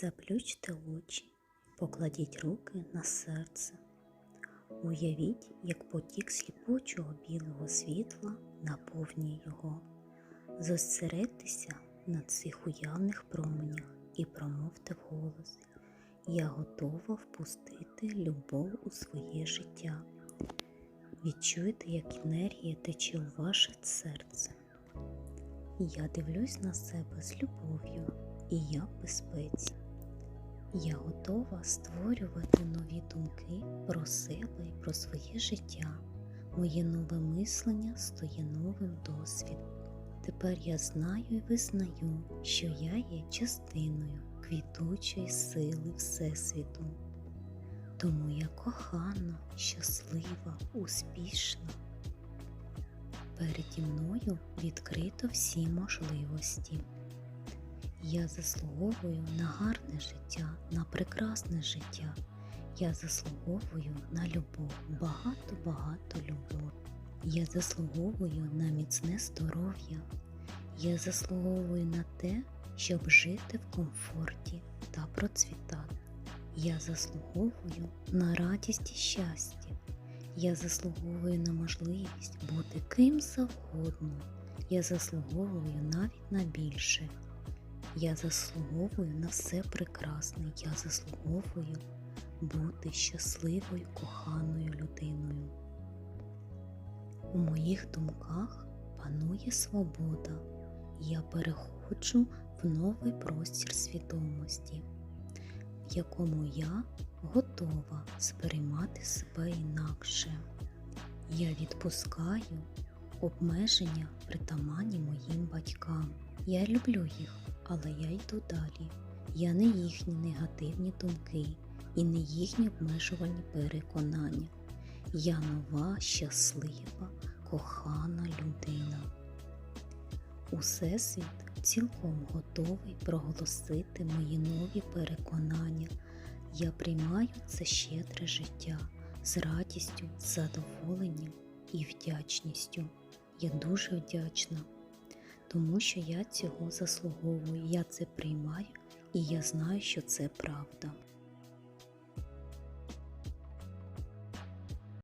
Заплющте очі, покладіть руки на серце. Уявіть, як потік сліпучого білого світла наповнює його. Зосередьтеся на цих уявних променях і промовте вголос. Я готова впустити любов у своє життя. Відчуйте, як енергія тече у ваше серце. Я дивлюсь на себе з любов'ю, і я в безпеці. Я готова створювати нові думки про себе і про своє життя. Моє нове мислення стає новим досвідом. Тепер я знаю і визнаю, що я є частиною квітучої сили Всесвіту. Тому я кохана, щаслива, успішна. Переді мною відкрито всі можливості. Я заслуговую на гарне життя, на прекрасне життя. Я заслуговую на любов, багато-багато любов. Я заслуговую на міцне здоров'я. Я заслуговую на те, щоб жити в комфорті та процвітати. Я заслуговую на радість і щастя. Я заслуговую на можливість бути ким завгодно. Я заслуговую навіть на більше. Я заслуговую на все прекрасне. Я заслуговую бути щасливою, коханою людиною. У моїх думках панує свобода. Я переходжу в новий простір свідомості, в якому я готова сприймати себе інакше. Я відпускаю обмеження, притаманні моїм батькам. Я люблю їх, але я йду далі. Я не їхні негативні думки і не їхні обмежувальні переконання. Я нова, щаслива, кохана людина. Усесвіт цілком готовий проголосити мої нові переконання. Я приймаю це щедре життя з радістю, задоволенням і вдячністю. Я дуже вдячна, тому що я цього заслуговую, я це приймаю і я знаю, що це правда.